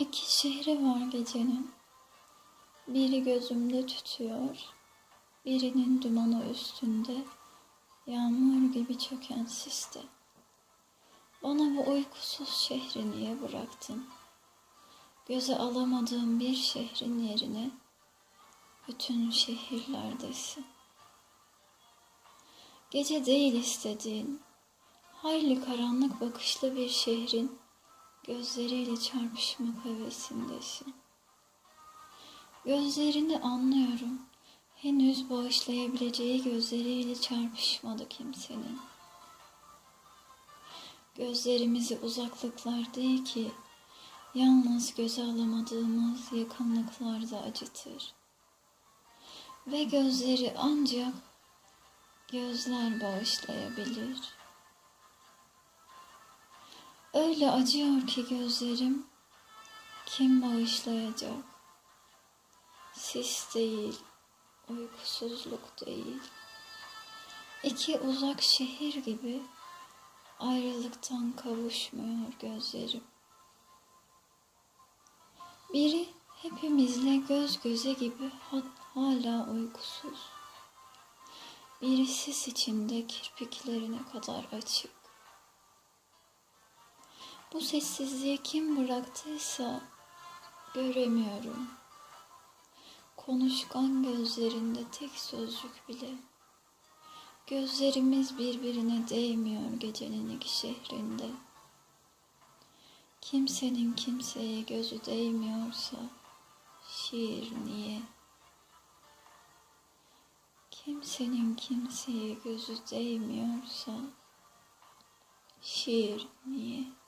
İki şehri var gecenin. Biri gözümde tütüyor, birinin dumanı üstünde, yağmur gibi çöken siste. Bana bu uykusuz şehri niye bıraktın? Göze alamadığım bir şehrin yerine bütün şehirlerdesin. Gece değil istediğin, hayli karanlık bakışlı bir şehrin gözleriyle çarpışmak hevesindesin. Gözlerini anlıyorum. Henüz bağışlayabileceği gözleriyle çarpışmadı kimsenin. Gözlerimizi uzaklıklar değil ki, yalnız göze alamadığımız yakınlıklarda acıtır. Ve gözleri ancak gözler bağışlayabilir. Öyle acıyor ki gözlerim, kim bağışlayacak? Sis değil, uykusuzluk değil. İki uzak şehir gibi ayrılıktan kavuşmuyor gözlerim. Biri hepimizle göz göze gibi hala uykusuz. Biri sis içinde kirpiklerine kadar açık. Bu sessizliği kim bıraktıysa göremiyorum. Konuşkan gözlerinde tek sözcük bile. Gözlerimiz birbirine değmiyor gecenin iki şehrinde. Kimsenin kimseye gözü değmiyorsa şiir niye? Kimsenin kimseye gözü değmiyorsa şiir niye?